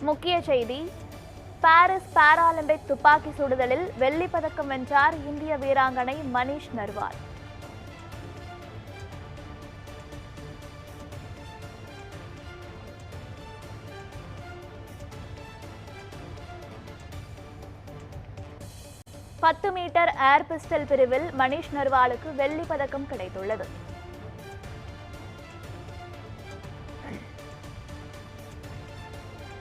முக்கிய செய்தி. Paris Paralympic துப்பாக்கி சுடுதலில் வெள்ளி பதக்கம் வென்றார் இந்திய வீராங்கனை மணிஷ் நர்வால். பத்து மீட்டர் ஏர் பிஸ்டல் பிரிவில் மணிஷ் நர்வாலுக்கு வெள்ளி பதக்கம் கிடைத்துள்ளது.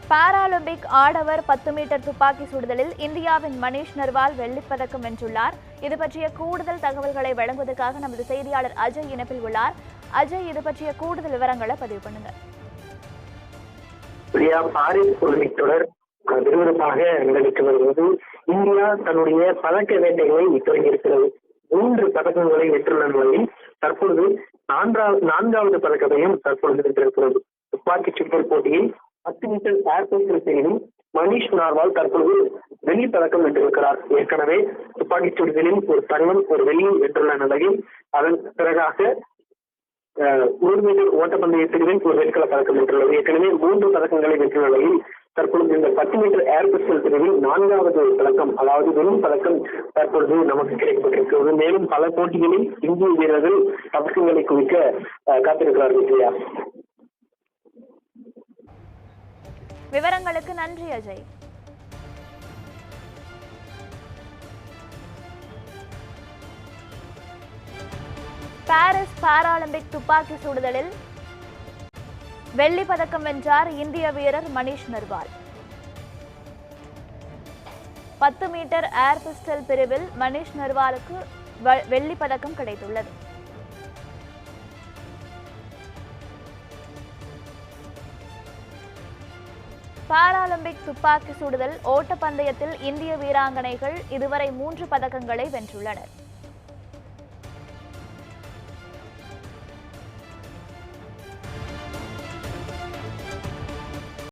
பாராலிம்பிக் ஆடவர் பத்து மீட்டர் துப்பாக்கி சுடுதலில் இந்தியாவின் மணீஷ் நர்வால் வெள்ளிப்பதக்கம் வென்றுள்ளார். இது பற்றிய கூடுதல் தகவல்களை வழங்குவதற்காக நமது செய்தியாளர் அஜய் இணைப்பில் உள்ளார். அஜய் இது பற்றிய கூடுதல் விவரங்களை பதிவு பண்ணுங்க. பிரியா பாரிஸ் ஒலிம்பிக் தொடர் விறுவிறுப்பாக நடைபெற்று வருகிறது. இந்தியா தன்னுடைய பதக்க வேட்டைகளை தொடங்கியிருக்கிறது மூன்று பதக்கங்களை வெற்றுள்ள நிலையில் தற்பொழுது நான்காவது நான்காவது பதக்கத்தையும் தற்பொழுது வென்றிருக்கிறது. துப்பாக்கிச் போட்டியில் பத்து மீட்டர் ஏர் பிஸ்டல் பிரிவில் மணீஷ் நார்வால் தற்பொழுது வெள்ளி பதக்கம் வென்றிருக்கிறார். ஏற்கனவே துப்பாக்கிச் சுடுதலில் ஒரு தங்கம் ஒரு வெள்ளி வென்றுள்ள நிலையில் அதன் பிறகாக அஹ், நூறு மீட்டர் ஓட்டப்பந்தய பிரிவில் ஒரு வெண்கல பதக்கம் வென்றுள்ளது. ஏற்கனவே மூன்று பதக்கங்களை வென்ற நிலையில் தற்பொழுது இந்த பத்து மீட்டர் ஏர் பிஸ்டல் பிரிவில் நான்காவது பதக்கம் அதாவது வெள்ளி பதக்கம் தற்பொழுது நமக்கு கிடைக்கப்பட்டிருக்கிறது. மேலும் பல போட்டிகளில் இந்திய வீரர்கள் பதக்கங்களை குவிக்க அஹ், காத்திருக்கிறார்கள் விஜயா விவரங்களுக்கு நன்றி அஜய். பாரிஸ் பாராலிம்பிக் துப்பாக்கி சுடுதலில் வெள்ளி பதக்கம் வென்றார் இந்திய வீரர் மணிஷ் நர்வால். பத்து மீட்டர் ஏர் பிஸ்டல் பிரிவில் மணிஷ் நர்வாலுக்கு வெள்ளி பதக்கம் கிடைத்துள்ளது. பாராலிம்பிக் துப்பாக்கி சுடுதல் ஓட்டப்பந்தயத்தில் இந்திய வீராங்கனைகள் இதுவரை மூன்று பதக்கங்களை வென்றுள்ளனர்.